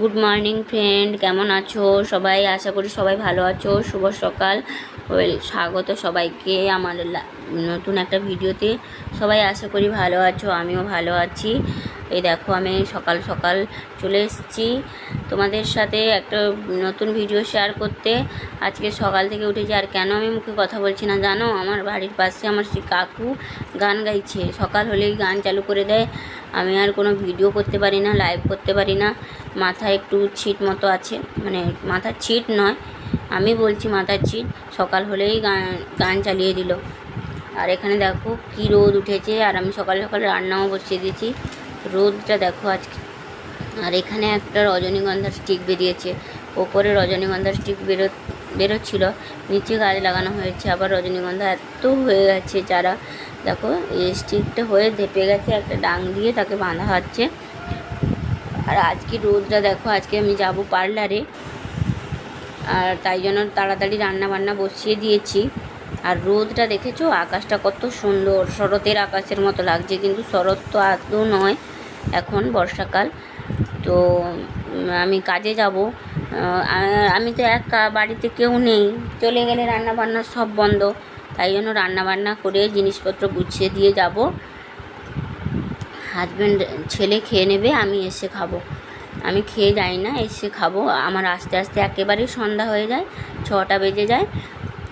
Good morning friend কেমন আছো? সবাই, আশা করি সবাই ভালো আছো। শুভ সকাল। ওয়েল, স্বাগত সবাইকে আমার নতুন একটা ভিডিওতে। সবাই আশা করি ভালো আছো, আমিও ভালো আছি। এই দেখো, আমি সকাল সকাল চলে এসেছি তোমাদের সাথে একটা নতুন ভিডিও শেয়ার করতে। আজকে সকাল থেকে উঠেছি আর কেন আমি মুখে কথা বলছি না জানো? আমার বাড়ির পাশে আমার সেই কাকু গান গাইছে। সকাল হলেই গান চালু করে দেয়। আমি আর কোনো ভিডিও করতে পারি না লাইভ করতে পারি না। মাথায় একটু ছিট মতো আছে মানে মাথার ছিট নয়। আমি বলছি মাথার ছিট। সকাল হলেই গান গান চালিয়ে দিল। আর এখানে দেখো কী রোদ উঠেছে, আর আমি সকাল সকাল রান্নাও বসিয়ে দিয়েছি। রোদটা দেখো আজকে। আর এখানে একটা রজনীগন্ধার স্টিক বেরিয়েছে। ওপরে রজনীগন্ধার স্টিক বেরো, বেরোচ্ছিল। নিচে গাছ লাগানো হয়েছে। আবার রজনীগন্ধা এত হয়ে গেছে চারা দেখো, এই স্টিকটা হয়ে ধেপে গেছে। একটা ডাং দিয়ে তাকে বাঁধা হচ্ছে। আর আজকে রোদটা দেখো, আজকে আমি যাব পার্লারে। আর তাই জন্য তাড়াতাড়ি রান্না বান্না বসিয়ে দিয়েছি। আর রোদটা দেখেছ? আকাশটা কত সুন্দর। শরতের আকাশের মতো লাগছে, কিন্তু শরৎ তো আদৌ নয়, এখন বর্ষাকাল। তো আমি কাজে যাব। আমি তো একা, বাড়িতে কেউ নেই। চলে গেলে রান্না বান্না সব বন্ধ। তাই জন্য রান্না বান্না করে জিনিসপত্র গুছিয়ে দিয়ে যাব। হাজব্যান্ড ছেলে খেয়ে নেবে, আমি এসে খাব। আমি খেয়ে যাই না, এসে খাব। আমার আস্তে আস্তে একেবারেই সন্ধ্যা হয়ে যায়, ছটা বেজে যায়,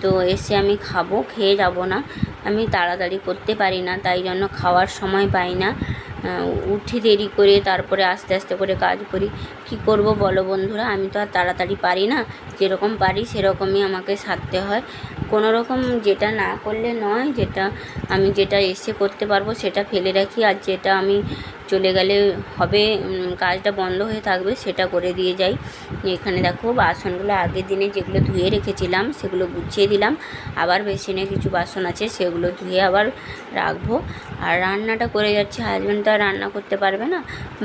তো এসে আমি খাব, খেয়ে যাব না। আমি তাড়াতাড়ি করতে পারি না, তাই জন্য খাওয়ার সময় পাই না। উঠি দেরি করে তারপরে আস্তে আস্তে করে কাজ করি। কি করব বলো বন্ধুরা? আমি তো আর তাড়াতাড়ি পারি না। যেরকম পারি সেরকমই আমাকে সারতে হয়। কোনো রকম যেটা না করলে নয়, যেটা আমি যেটা এসে করতে পারব সেটা ফেলে রাখি। আর যেটা আমি চলে গেলে হবে কাজটা বন্ধ হয়ে থাকবে, সেটা করে দিয়ে যাই। এখানে দেখো বাসনগুলো আগের দিনে যেগুলো ধুয়ে রেখেছিলাম, সেগুলো গুছিয়ে দিলাম। আবার বেসিনে কিছু বাসন আছে, সেগুলো ধুয়ে আবার রাখব। আর রান্নাটা করে যাচ্ছে হাজব্যান্ড তো আর রান্না করতে পারবে না।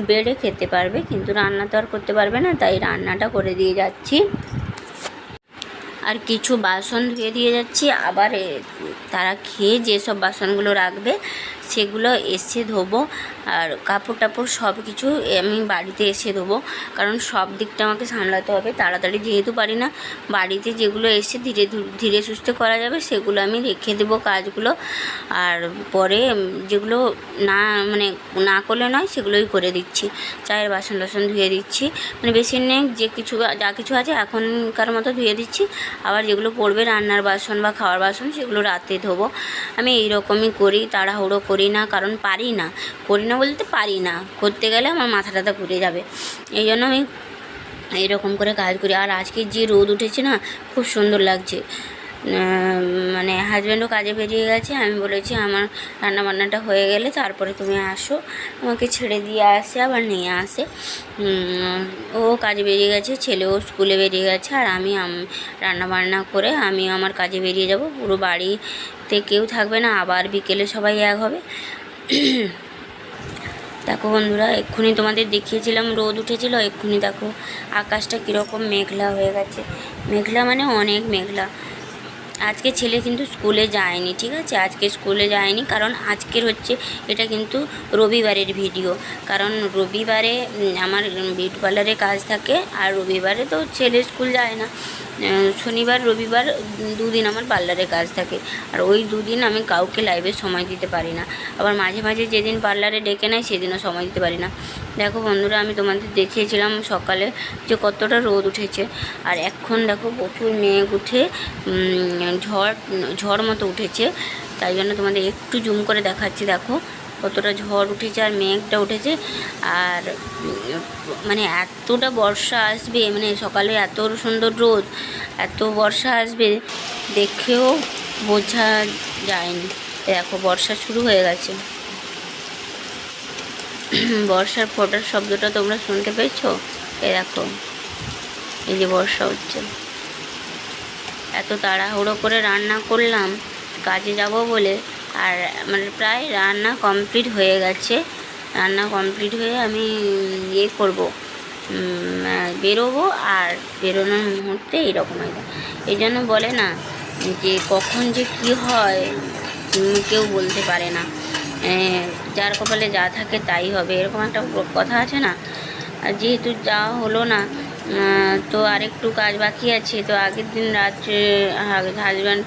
বেড়ে খেতে পারবে, কিন্তু রান্না তো আর করতে পারবে না, তাই রান্নাটা করে দিয়ে যাচ্ছি। আর কিছু বাসন ধুয়ে দিয়ে যাচ্ছি। আবার তারা খেয়ে যেসব বাসনগুলো রাখবে, সেগুলো এসে ধোবো। আর কাপড় টাপড় সব কিছু আমি বাড়িতে এসে ধোবো। কারণ সব দিকটা আমাকে সামলাতে হবে। তাড়াতাড়ি যেহেতু পারি না, বাড়িতে যেগুলো এসে ধীরে ধীরে সুস্থে করা যাবে, সেগুলো আমি রেখে দেবো কাজগুলো। আর পরে যেগুলো না মানে না করলে নয়, সেগুলোই করে দিচ্ছি। চায়ের বাসন টাসন ধুয়ে দিচ্ছি। মানে বেশি নেই, যে কিছু, যা কিছু আছে এখনকার মতো ধুয়ে দিচ্ছি। আবার যেগুলো পড়বে রান্নার বাসন বা খাওয়ার বাসন, সেগুলো রাতে ধোবো। আমি এই রকমই করি, তাড়াহুড়ো করি না, কারণ পারি না। করি না বলতে পারি না। করতে গেলে আমার মাথা টাথা ঘুরে যাবে। এই জন্য আমি এইরকম করে কাজ করি। আর আজকে যে রোদ উঠেছে না, খুব সুন্দর লাগছে। মানে হাজব্যান্ডও কাজে বেরিয়ে গেছে। আমি বলেছি, আমার রান্না বান্নাটা হয়ে গেলে তারপরে তুমি আসো। আমাকে ছেড়ে দিয়ে আসে, আবার নিয়ে আসে। ও কাজে বেরিয়ে গেছে ছেলেও স্কুলে বেরিয়ে গেছে, আর আমি রান্না বান্না করে আমি আমার কাজে বেরিয়ে যাব। পুরো বাড়িতে কেউ থাকবে না, আবার বিকেলে সবাই এক হবে। দেখো বন্ধুরা, এক্ষুনি তোমাদের দেখিয়েছিলাম, রোদ উঠেছিল, এক্ষুনি দেখো আকাশটা কীরকম মেঘলা হয়ে গেছে। মেঘলা মানে অনেক মেঘলা। আজকে ছেলে কিন্তু স্কুলে যায়নি, ঠিক আছে? আজকে স্কুলে যায়নি কারণ আজকের হচ্ছে এটা কিন্তু রবিবারের ভিডিও। কারণ রবিবারে আমার বিউটি পার্লারে কাজ থাকে আর রবিবারে তো ছেলে স্কুল যায় না। শনিবার, রবিবার দুদিন আমার পার্লারে কাজ থাকে। আর ওই দুদিন আমি কাউকে লাইভে সময় দিতে পারি না। আবার মাঝে মাঝে যেদিন পার্লারে ডেকে নেয়, সেদিনও সময় দিতে পারি না। দেখো বন্ধুরা, আমি তোমাদের দেখিয়েছিলাম সকালে যে কতটা রোদ উঠেছে। আর এখন দেখো প্রচুর মেঘ উঠে ঝড় ঝড় মতো উঠেছে। তাই জন্য তোমাদের একটু জুম করে দেখাচ্ছি, দেখো। কতটা ঝড় উঠেছে আর মেঘটা উঠেছে। আর মানে এতটা বর্ষা আসবে মানে সকালে এত সুন্দর রোদ, এত বর্ষা আসবে, দেখেও বোঝা যায়নি। দেখো, বর্ষা শুরু হয়ে গেছে। বর্ষার ফোটার শব্দটা তোমরা শুনতে পেয়েছ? এ দেখো, এই যে বর্ষা হচ্ছে। এত তাড়াহুড়ো করে রান্না করলাম, কাজে যাব বলে আর মানে প্রায় রান্না কমপ্লিট হয়ে গেছে। রান্না কমপ্লিট হয়ে আমি ইয়ে করব বেরোবো আর বেরোনোর মুহূর্তে এইরকম যায় এই জন্য বলে না যে কখন যে কি হয় কেউ বলতে পারে না। যার কপালে যা থাকে তাই হবে। এরকম একটা কথা আছে না? আর যেহেতু যাওয়া হলো না তো আরেকটু কাজ বাকি আছে। তো আগের দিন রাত্রে হাজব্যান্ড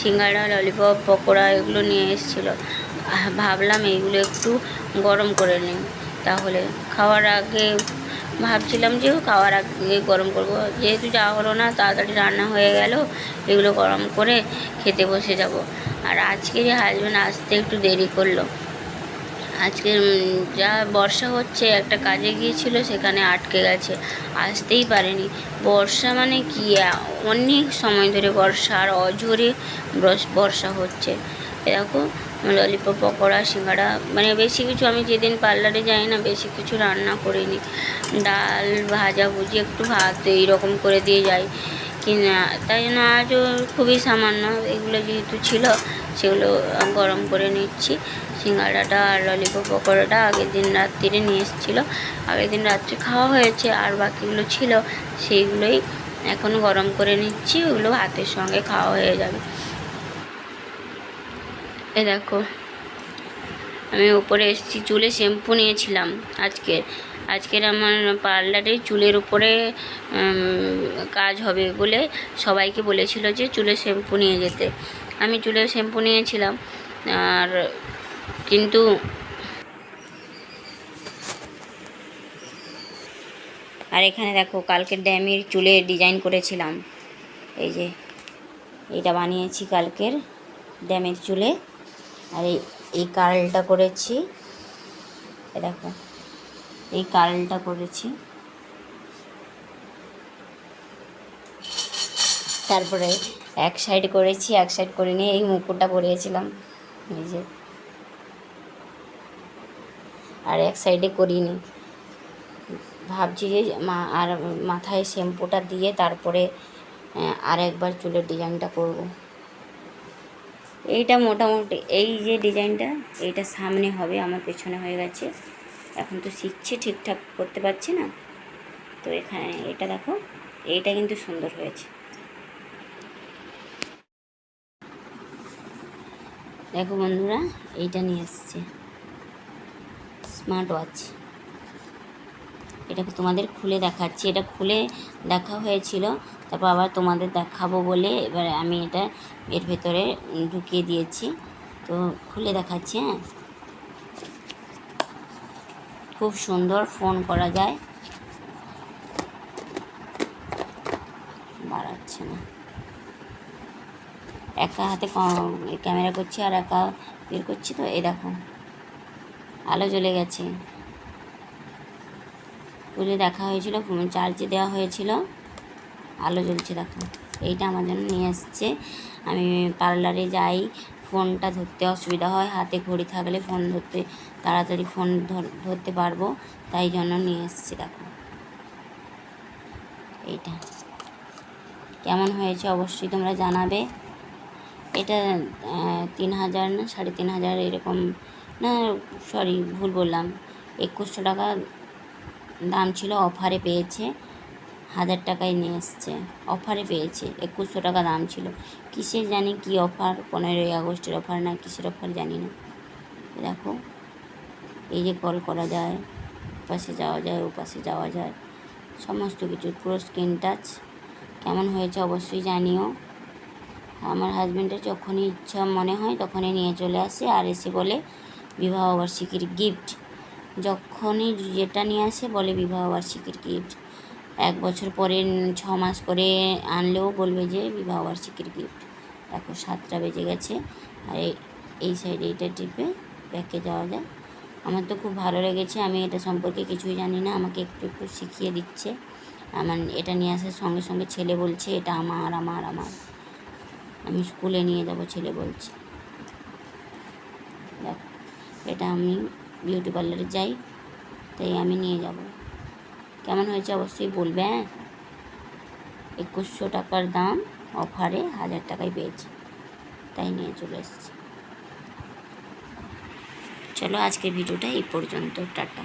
সিঙ্গাড়া ললিপপ পকোড়া এগুলো নিয়ে এসেছিল। ভাবলাম এইগুলো একটু গরম করে নিই। তাহলে খাওয়ার আগে ভাবছিলাম যে খাওয়ার আগে গরম করব। যেহেতু যাওয়া হলো না, তাড়াতাড়ি রান্না হয়ে গেল, এগুলো গরম করে খেতে বসে যাব। আর আজকে যে হাজব্যান্ড আসতে একটু দেরি করল। আজকে যা বর্ষা হচ্ছে, একটা কাজে গিয়েছিল, সেখানে আটকে গেছে। আসতেই পারেনি। বর্ষা মানে কি? অনেক সময় ধরে বর্ষা, আর অঝোরে বর্ষ- হচ্ছে। এরকম ললিপপ, পকোড়া, সিঙ্গাড়া মানে বেশি কিছু আমি যেদিন পার্লারে যাই না, বেশি কিছু রান্না করিনি। ডাল, ভাজা, ভুজি, একটু ভাত, এইরকম করে দিয়ে যাই। কিনা, তাই জন্য আজও খুবই সামান্য, এগুলো যেহেতু ছিল, সেগুলো গরম করে নিচ্ছি। সিঙ্গাড়াটা আর ললিপপ পকোড়াটা আগের দিন রাত্রিরে নিয়ে এসেছিল। আগের দিন রাত্রে খাওয়া হয়েছে আর বাকিগুলো ছিল, সেইগুলোই এখন গরম করে নিচ্ছি, ওগুলো ভাতের সঙ্গে খাওয়া হয়ে যাবে। এ দেখো, আমি উপরে এসেছি, চুলে শ্যাম্পু নিয়েছিলাম আজকে আজকের আমার পার্লারে চুলের উপরে কাজ হবে বলে সবাইকে বলেছিল যে চুলে শ্যাম্পু নিয়ে যেতে। আমি চুলে শ্যাম্পু নিয়েছিলাম, আর কিন্তু আর এখানে দেখো, কালকের ড্যামের চুলে ডিজাইন করেছিলাম। এই যে এটা বানিয়েছি কালকের ড্যামের চুলে। আর এই এই কার্লটা করেছি দেখো, এই কার্লটা করেছি। তারপরে এক সাইড করেছি, এক সাইড করে নিয়ে এই মুকুটটা পরিয়েছিলাম। এই যে আর এক সাইডে করিনি। ভাবছি যে মা, আর মাথায় শ্যাম্পুটা দিয়ে তারপরে আর একবার চুলের ডিজাইনটা করব। এইটা মোটামুটি, এই যে ডিজাইনটা এইটা সামনে হবে, আমার পেছনে হয়ে গেছে। এখন তো শিখছি, ঠিকঠাক করতে পারছি না। তো এখানে এটা দেখো, এইটা কিন্তু সুন্দর হয়েছে। দেখো বন্ধুরা, এইটা নিয়ে এসছে। Smart watch. এটা তোমাদের খুলে দেখাচ্ছি। এটা খুলে দেখা হয়েছিল, তারপর আবার তোমাদের দেখাবো বলে এবার আমি এটা এর ভেতরে ঢুকিয়ে দিয়েছি। তো খুলে দেখাচ্ছি হ্যাঁ। খুব সুন্দর ফোন করা যায়। বাড়াচ্ছে না। একা হাতে ক্যামেরা করছি আর একা বের করছি তো, এই দেখো। আলো জ্বলে গেছে। খুলে দেখা হয়েছিল চার্জে দেওয়া হয়েছিল। আলো জ্বলছে, দেখো। এইটা আমার জন্য নিয়ে এসছে আমি পার্লারে যাই, ফোনটা ধরতে অসুবিধা হয়, হাতে ঘড়ি থাকলে ফোন ধরতে, তাড়াতাড়ি ফোন ধর- ধরতে পারব, তাই জন্য নিয়ে এসছি, দেখো। এইটা। কেমন হয়েছে অবশ্যই তোমরা জানাবে। এটা তিন হাজার না, সাড়ে তিন হাজার এরকম না সরি ভুল বললাম। একুশশো টাকা দাম ছিল অফারে পেয়েছে। হাজার টাকায় নিয়ে এসছে। অফারে পেয়েছে, একুশশো টাকা দাম ছিল। কিসের জানি কি অফার পনেরোই আগস্টের অফার না কিসের অফার জানি না। দেখো, এই যে কল করা যায় পাশে যাওয়া যায় ও পাশে যাওয়া যায়, সমস্ত কিছু, পুরো স্ক্রিন টাচ কেমন হয়েছে অবশ্যই জানিও। আমার হাজব্যান্ডের যখনই ইচ্ছা মনে হয়, তখনই নিয়ে চলে আসে, আর এসে বলে বিবাহবার্ষিকীর গিফট যখনই যেটা নিয়ে আসে বলে বিবাহবার্ষিকীর গিফট এক বছর পরে, ছ মাস করে আনলেও বলবে যে বিবাহবার্ষিকীর গিফট দেখো, সাতটা বেজে গেছে, আর এই সাইডে এইটা টিপে ব্যাকে যাওয়া যায় আমার তো খুব ভালো লেগেছে, আমি এটা সম্পর্কে কিছুই জানি না, আমাকে একটু একটু শিখিয়ে দিচ্ছে। আমার এটা নিয়ে আসার সঙ্গে সঙ্গে ছেলে বলছে, এটা আমার আমার আমার। আমি স্কুলে নিয়ে যাব, ছেলে বলছে। এটা আমি বিউটি পার্লারে যাই, তাই আমি নিয়ে যাব। কেমন হয়েছে অবশ্যই বলবে হ্যাঁ? একুশশো টাকার দাম অফারে হাজার টাকায় পেয়েছি, তাই নিয়ে চলে এসেছি। চলো আজকের ভিডিওটা এই পর্যন্ত, টাটা।